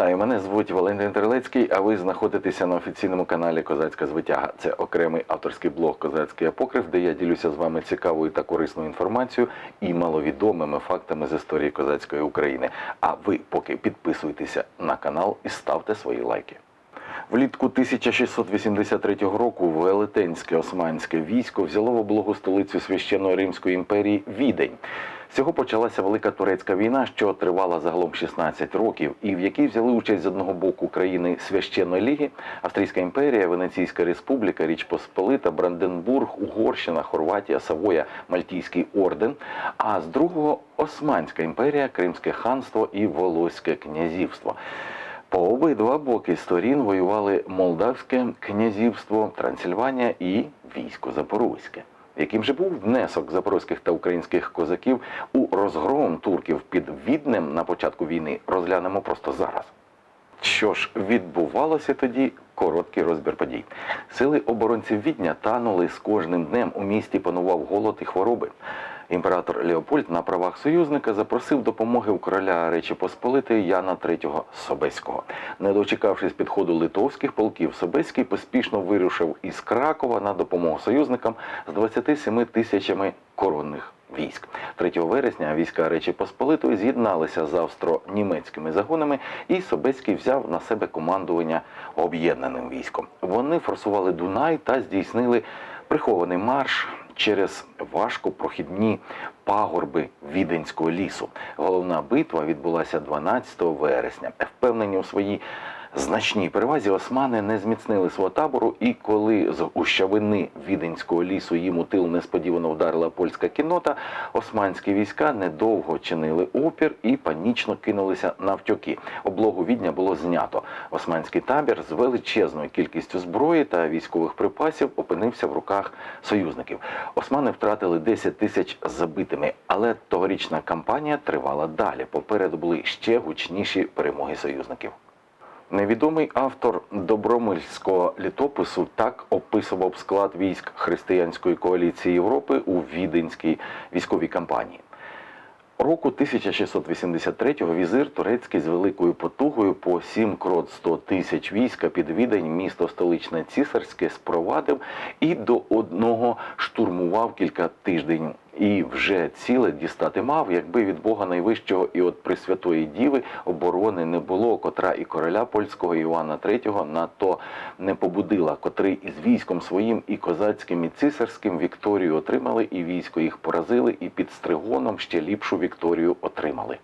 Вітаю, мене звуть Валентин Терлецький, а ви знаходитеся на офіційному каналі Козацька звитяга. Це окремий авторський блог Козацький апокриф, де я ділюся з вами цікавою та корисною інформацією і маловідомими фактами з історії козацької України. А ви поки підписуйтеся на канал і ставте свої лайки. Влітку 1683 року Велетенське османське військо взяло в облогу столицю священної Римської імперії Відень. З цього почалася велика турецька війна, що тривала загалом 16 років, і в якій взяли участь з одного боку країни священної ліги, Австрійська імперія, Венеційська республіка, Річ Посполита, Бранденбург, Угорщина, Хорватія, Савоя, Мальтійський орден. А з другого Османська імперія, Кримське ханство і Волоське князівство. По обидва боки сторін воювали Молдавське князівство, Трансильванія і військо Запорозьке. Яким же був внесок запорозьких та українських козаків у розгром турків під Віднем на початку війни, розглянемо просто зараз. Що ж відбувалося тоді? Короткий розбір подій. Сили оборонців Відня танули з кожним днем. У місті панував голод і хвороби. Імператор Леопольд на правах союзника запросив допомоги у короля Речі Посполитої Яна III Собеського. Не дочекавшись підходу литовських полків, Собеський поспішно вирушив із Кракова на допомогу союзникам з 27 тисячами коронних військ. 3 вересня війська Речі Посполитої з'єдналися з австро-німецькими загонами, і Собецький взяв на себе командування об'єднаним військом. Вони форсували Дунай та здійснили прихований марш через важкопрохідні пагорби Віденського лісу. Головна битва відбулася 12 вересня. Впевнені у своїй значній перевазі османи не зміцнили свого табору, і коли з ущавини Віденського лісу їм у тил несподівано вдарила польська кіннота, османські війська недовго чинили опір і панічно кинулися навтьоки. Облогу Відня було знято. Османський табір з величезною кількістю зброї та військових припасів опинився в руках союзників. Османи втратили 10 тисяч забитими, але тогорічна кампанія тривала далі. Попереду були ще гучніші перемоги союзників. Невідомий автор Добромильського літопису так описував склад військ християнської коаліції Європи у віденській військовій кампанії. Року 1683-го візир турецький з великою потугою по 7 крот 100 тисяч війська під відень місто столичне цісарське спровадив і до одного штурмував кілька тижнів. І вже ціле дістати мав, якби від Бога найвищого і от Пресвятої Діви оборони не було, котра і короля польського Івана III на то не побудила, котрий із військом своїм і козацьким, і цисарським Вікторію отримали, і військо їх поразили, і під Стригоном ще ліпшу Вікторію отримали.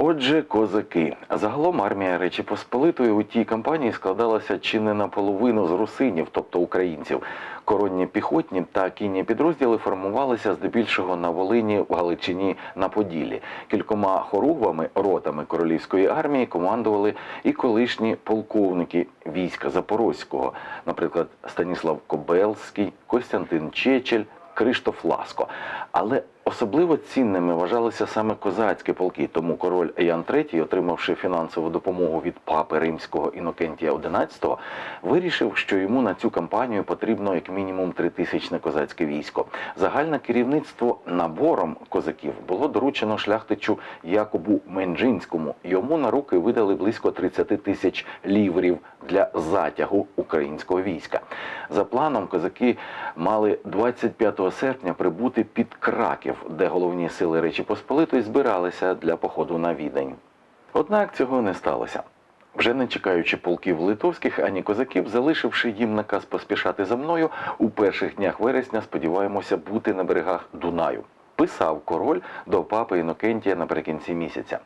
Отже, козаки. Загалом армія Речі Посполитої у тій кампанії складалася чи не наполовину з русинів, тобто українців. Коронні піхотні та кінні підрозділи формувалися здебільшого на Волині, в Галичині, на Поділлі. Кількома хоругвами, ротами королівської армії командували і колишні полковники війська Запорозького, наприклад, Станіслав Кобелський, Костянтин Чечель, Криштоф Ласко. Але особливо цінними вважалися саме козацькі полки. Тому король Ян III, отримавши фінансову допомогу від папи римського Інокентія XI, вирішив, що йому на цю кампанію потрібно як мінімум тритисячне козацьке військо. Загальне керівництво набором козаків було доручено шляхтичу Якобу Менджинському. Йому на руки видали близько 30 тисяч ліврів для затягу українського війська. За планом, козаки мали 25 серпня прибути під Краків, де головні сили Речі Посполитої збиралися для походу на відень. Однак цього не сталося. Вже не чекаючи полків литовських ані козаків, залишивши їм наказ поспішати за мною, у перших днях вересня сподіваємося бути на берегах Дунаю. Писав король до папи Інокентія наприкінці місяця.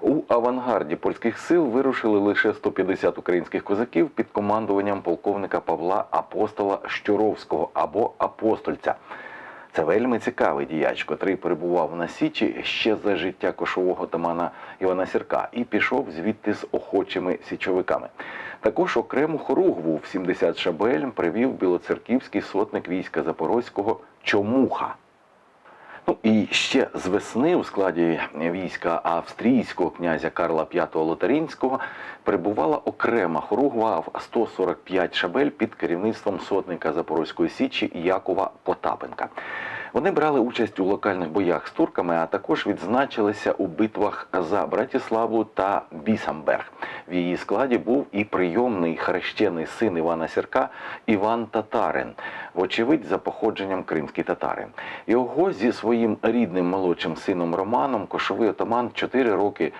У авангарді польських сил вирушили лише 150 українських козаків під командуванням полковника Павла Апостола Щуровського або Апостольця. Це вельми цікавий діяч, котрий перебував на Січі ще за життя кошового тамана Івана Сірка і пішов звідти з охочими січовиками. Також окрему хоругву в 70 шабель привів білоцерківський сотник війська Запорозького Чомуха. Ну і ще з весни у складі війська австрійського князя Карла V Лотарінського перебувала окрема хоругва в 145 шабель під керівництвом сотника Запорозької січі Якова Потапенка. Вони брали участь у локальних боях з турками, а також відзначилися у битвах за Братіславу та Бісамберг. В її складі був і прийомний хрещений син Івана Сірка Іван Татарин, вочевидь за походженням кримський татарин. Його зі своїм рідним молодшим сином Романом кошовий отаман чотири роки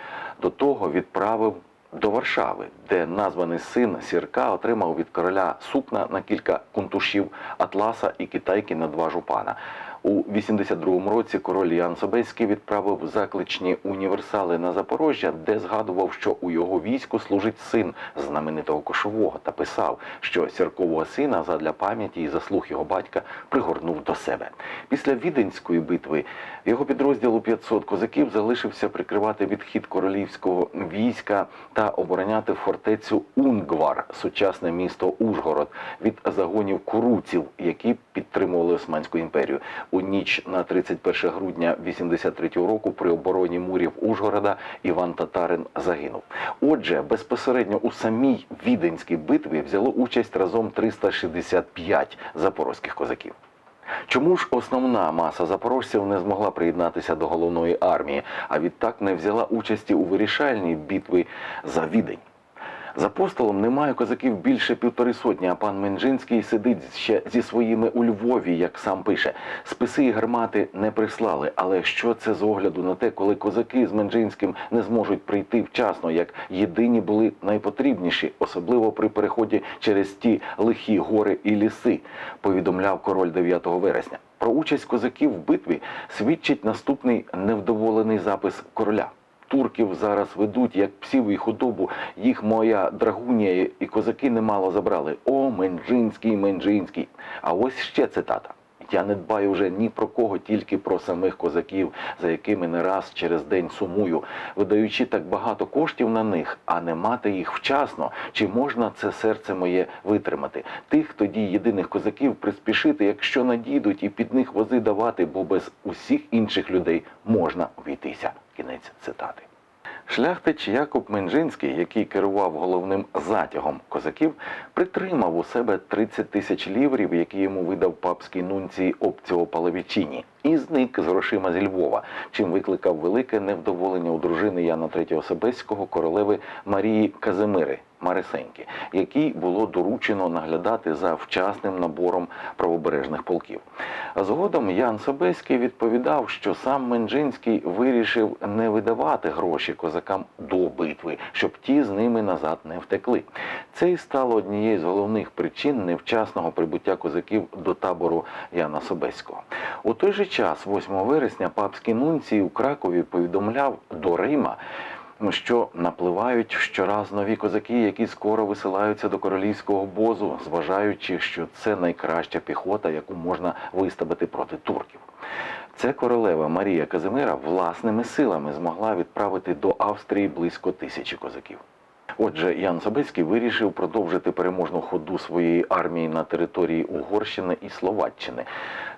до того відправив до Варшави, де названий син Сірка отримав від короля сукна на кілька кунтушів, атласа і китайки на два жупана. У 82-му році король Ян Собеський відправив закличні універсали на Запорожжя, де згадував, що у його війську служить син знаменитого кошового, та писав, що сіркового сина задля пам'яті і заслуг його батька пригорнув до себе. Після Віденської битви його підрозділу 500 козаків залишився прикривати відхід королівського війська та обороняти фортецю Унгвар, сучасне місто Ужгород, від загонів куруців, які підтримували Османську імперію. У ніч на 31 грудня 83 року при обороні мурів Ужгорода Іван Татарин загинув. Отже, безпосередньо у самій Віденській битві взяло участь разом 365 запорозьких козаків. Чому ж основна маса запорожців не змогла приєднатися до головної армії, а відтак не взяла участі у вирішальній битві за Відень? За апостолом немає козаків більше півтори сотні, а пан Менжинський сидить ще зі своїми у Львові, як сам пише. Списи і гармати не прислали. Але що це з огляду на те, коли козаки з Менжинським не зможуть прийти вчасно, як єдині були найпотрібніші, особливо при переході через ті лихі гори і ліси, повідомляв король 9 вересня. Про участь козаків в битві свідчить наступний невдоволений запис короля. Турків зараз ведуть як псів і худобу. Їх моя драгунія і козаки немало забрали. О, Менджинський, Менджинський. А ось ще цитата. Я не дбаю вже ні про кого, тільки про самих козаків, за якими не раз через день сумую, видаючи так багато коштів на них, а не мати їх вчасно. Чи можна це серце моє витримати? Тих тоді єдиних козаків приспішити, якщо надійдуть, і під них вози давати, бо без усіх інших людей можна обійтися. Кінець цитати. Шляхтич Якуб Менжинський, який керував головним затягом козаків, притримав у себе 30 тисяч ліврів, які йому видав папський нунцій Опціо Палавічіні, і зник з грошима зі Львова, чим викликав велике невдоволення у дружини Яна III Собеського королеви Марії Казимири. Марисеньки, якій було доручено наглядати за вчасним набором правобережних полків. Згодом Ян Собеський відповідав, що сам Менджинський вирішив не видавати гроші козакам до битви, щоб ті з ними назад не втекли. Це і стало однією з головних причин невчасного прибуття козаків до табору Яна Собеського. У той же час, 8 вересня, папський нунцій у Кракові повідомляв до Рима що напливають щораз нові козаки, які скоро висилаються до королівського обозу, зважаючи, що це найкраща піхота, яку можна виставити проти турків. Це королева Марія Казимира власними силами змогла відправити до Австрії близько тисячі козаків. Отже, Ян Собецький вирішив продовжити переможну ходу своєї армії на території Угорщини і Словаччини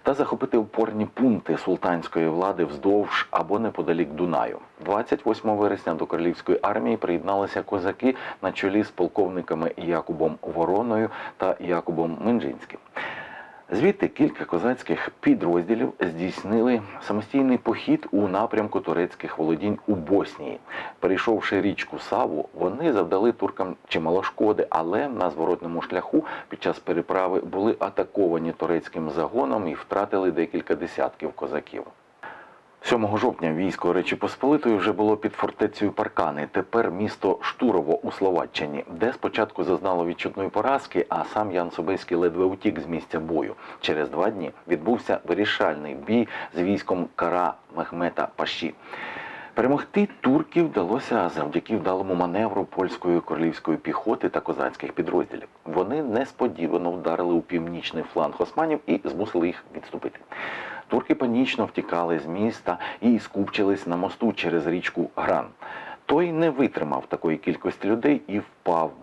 та захопити опорні пункти султанської влади вздовж або неподалік Дунаю. 28 вересня до королівської армії приєдналися козаки на чолі з полковниками Якубом Вороною та Якубом Минжинським. Звідти кілька козацьких підрозділів здійснили самостійний похід у напрямку турецьких володінь у Боснії. Перейшовши річку Саву, вони завдали туркам чимало шкоди, але на зворотному шляху під час переправи були атаковані турецьким загоном і втратили декілька десятків козаків. 7 жовтня військо Речі Посполитої вже було під фортецею Паркани. Тепер місто Штурово у Словаччині, де спочатку зазнало відчутної поразки, а сам Ян Собеський ледве утік з місця бою. Через два дні відбувся вирішальний бій з військом Кара Мехмета Паші. Перемогти турків вдалося завдяки вдалому маневру польської королівської піхоти та козацьких підрозділів. Вони несподівано вдарили у північний фланг османів і змусили їх відступити. Турки панічно втікали з міста і скупчились на мосту через річку Гран. Той не витримав такої кількості людей і впав.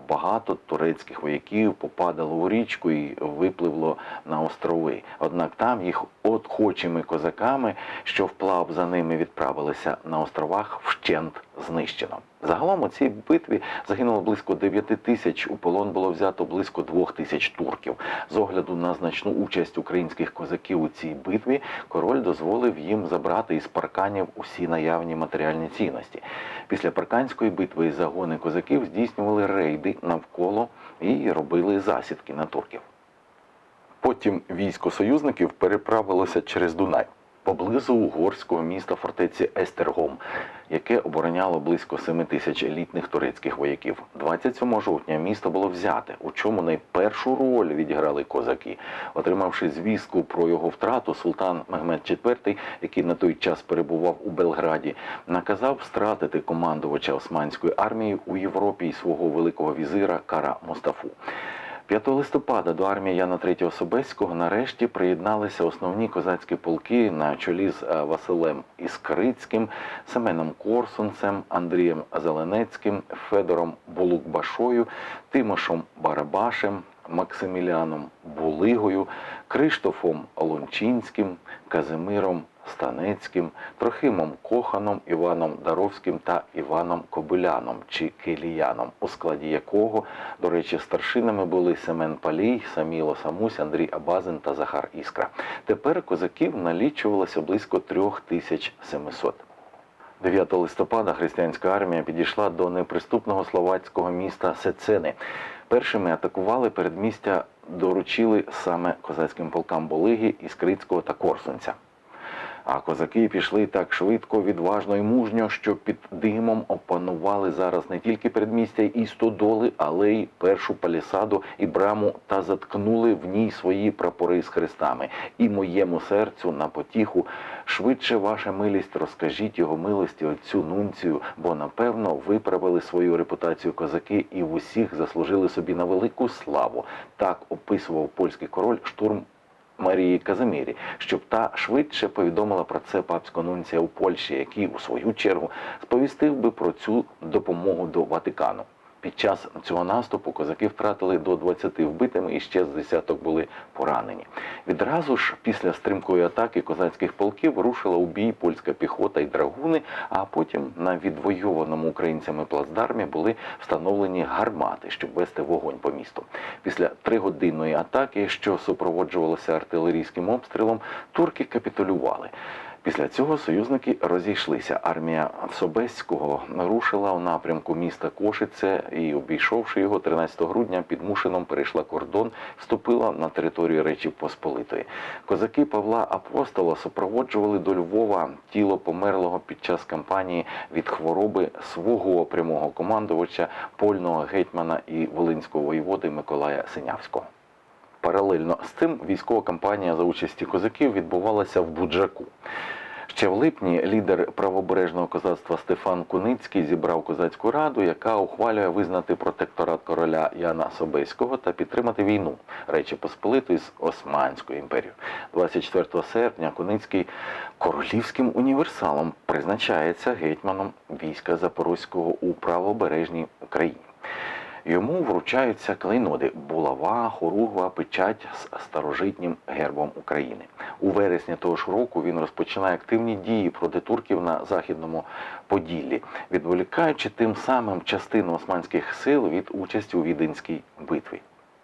Багато турецьких вояків попадало у річку і випливло на острови. Однак там їх отхочими козаками, що вплав за ними відправилися на островах, вщент знищено. Загалом у цій битві загинуло близько 9 тисяч. У полон було взято близько 2 тисяч турків. З огляду на значну участь українських козаків у цій битві, король дозволив їм забрати із парканів усі наявні матеріальні цінності. Після парканської битви загони козаків здійснювали рейди навколо і робили засідки на турків. Потім військо союзників переправилося через Дунай поблизу угорського міста фортеці Естергом, яке обороняло близько 7 тисяч елітних турецьких вояків. 27 жовтня місто було взяте, у чому найпершу роль відіграли козаки. Отримавши звістку про його втрату, султан Мехмед IV, який на той час перебував у Белграді, наказав стратити командувача османської армії у Європі і свого великого візира Кара Мустафу. 5 листопада до армії Яна III Собеського нарешті приєдналися основні козацькі полки на чолі з е, Василем Іскрицьким, Семеном Корсунцем, Андрієм Зеленецьким, Федором Булукбашою, Тимошом Барабашем, Максиміляном Булигою, Криштофом Лончинським, Казимиром Станецьким, Трохимом Коханом, Іваном Даровським та Іваном Кобиляном чи Киліяном, у складі якого, до речі, старшинами були Семен Палій, Саміло Самусь, Андрій Абазин та Захар Іскра. Тепер козаків налічувалося близько 3700. 9 листопада християнська армія підійшла до неприступного словацького міста Сецени. Першими атакували передмістя, доручили саме козацьким полкам Болиги, Іскрицького та Корсунця. А козаки пішли так швидко, відважно і мужньо, що під димом опанували зараз не тільки передмістя і стодоли, але й першу палісаду і браму та заткнули в ній свої прапори з хрестами. І моєму серцю на потіху швидше ваша милість розкажіть його милості отцю нунцію, бо напевно виправили свою репутацію козаки і в усіх заслужили собі на велику славу. Так описував польський король штурм Марії Казимірі, щоб та швидше повідомила про це папського нунція у Польщі, який у свою чергу сповістив би про цю допомогу до Ватикану. Під час цього наступу козаки втратили до 20 вбитими і ще з десяток були поранені. Відразу ж після стрімкої атаки козацьких полків рушила у бій польська піхота і драгуни, а потім на відвойованому українцями плацдармі були встановлені гармати, щоб вести вогонь по місту. Після тригодинної атаки, що супроводжувалося артилерійським обстрілом, турки капітулювали. Після цього союзники розійшлися. Армія Собеського рушила у напрямку міста Кошице і, обійшовши його 13 грудня, під Мушином перейшла кордон, вступила на територію Речі Посполитої. Козаки Павла Апостола супроводжували до Львова тіло померлого під час кампанії від хвороби свого прямого командувача, польного гетьмана і волинського воєводи Миколая Синявського. Паралельно з цим військова кампанія за участі козаків відбувалася в Буджаку. Ще в липні лідер правобережного козацтва Стефан Куницький зібрав козацьку раду, яка ухвалює визнати протекторат короля Яна Собеського та підтримати війну Речі Посполитої з Османською імперією. 24 серпня Куницький королівським універсалом призначається гетьманом війська Запорозького у правобережній Україні. Йому вручаються клейноди булава, хоругва, печать з старожитнім гербом України. У вересні того ж року він розпочинає активні дії проти турків на західному Поділлі, відволікаючи тим самим частину османських сил від участі у Віденській битві.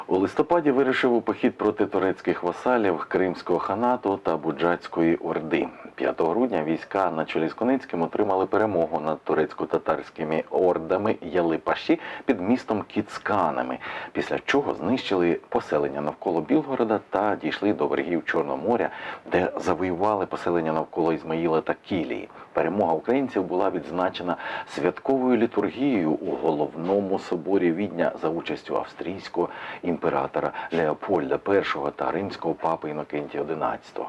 У листопаді вирішив у похід проти турецьких васалів Кримського ханату та Буджацької орди. 5 грудня війська на чолі з Коницьким отримали перемогу над турецько-татарськими ордами Ялипаші під містом Кіцканами, після чого знищили поселення навколо Білгорода та дійшли до берегів Чорного моря, де завоювали поселення навколо Ізмаїла та Кілії. Перемога українців була відзначена святковою літургією у головному соборі Відня за участю австрійського імператора Леопольда І та римського папи Інокентія XI.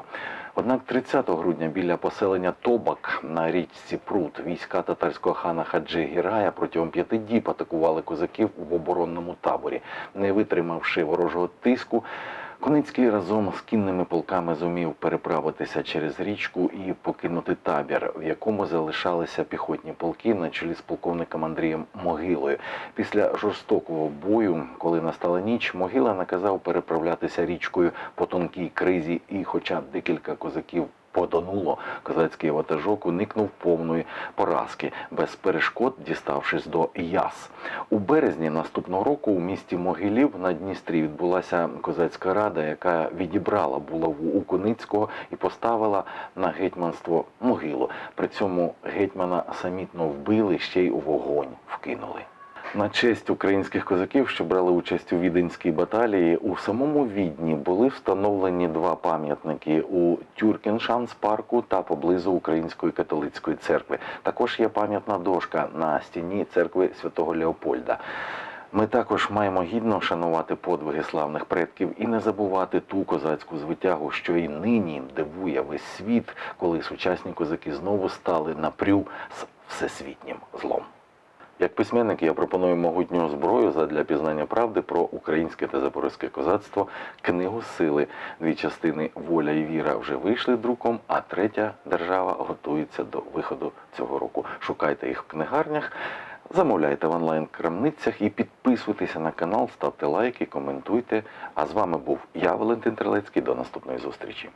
Однак 30 грудня біля поселення Тобак на річці Прут війська татарського хана Хаджи Гірая протягом п'яти діб атакували козаків в оборонному таборі. Не витримавши ворожого тиску, Куницький разом з кінними полками зумів переправитися через річку і покинути табір, в якому залишалися піхотні полки на чолі з полковником Андрієм Могилою. Після жорстокого бою, коли настала ніч, Могила наказав переправлятися річкою по тонкій кризі, і, хоча декілька козаків потонуло, козацький ватажок уникнув повної поразки, без перешкод діставшись до Яс. У березні наступного року у місті Могилів на Дністрі відбулася козацька рада, яка відібрала булаву у Куницького і поставила на гетьманство могилу. При цьому гетьмана самітно вбили, ще й у вогонь вкинули. На честь українських козаків, що брали участь у віденській баталії, у самому відні були встановлені два пам'ятники у Тюркіншанс парку та поблизу Української католицької церкви. Також є пам'ятна дошка на стіні церкви святого Леопольда. Ми також маємо гідно шанувати подвиги славних предків і не забувати ту козацьку звитягу, що і нині дивує весь світ, коли сучасні козаки знову стали напрю з всесвітнім злом. Як письменник я пропоную могутню зброю задля пізнання правди про українське та запорозьке козацтво, книгу сили. Дві частини Воля і віра вже вийшли друком, а третя держава готується до виходу цього року. Шукайте їх в книгарнях, замовляйте в онлайн-крамницях і підписуйтеся на канал, ставте лайки, коментуйте. А з вами був я, Валентин Трилецький. До наступної зустрічі.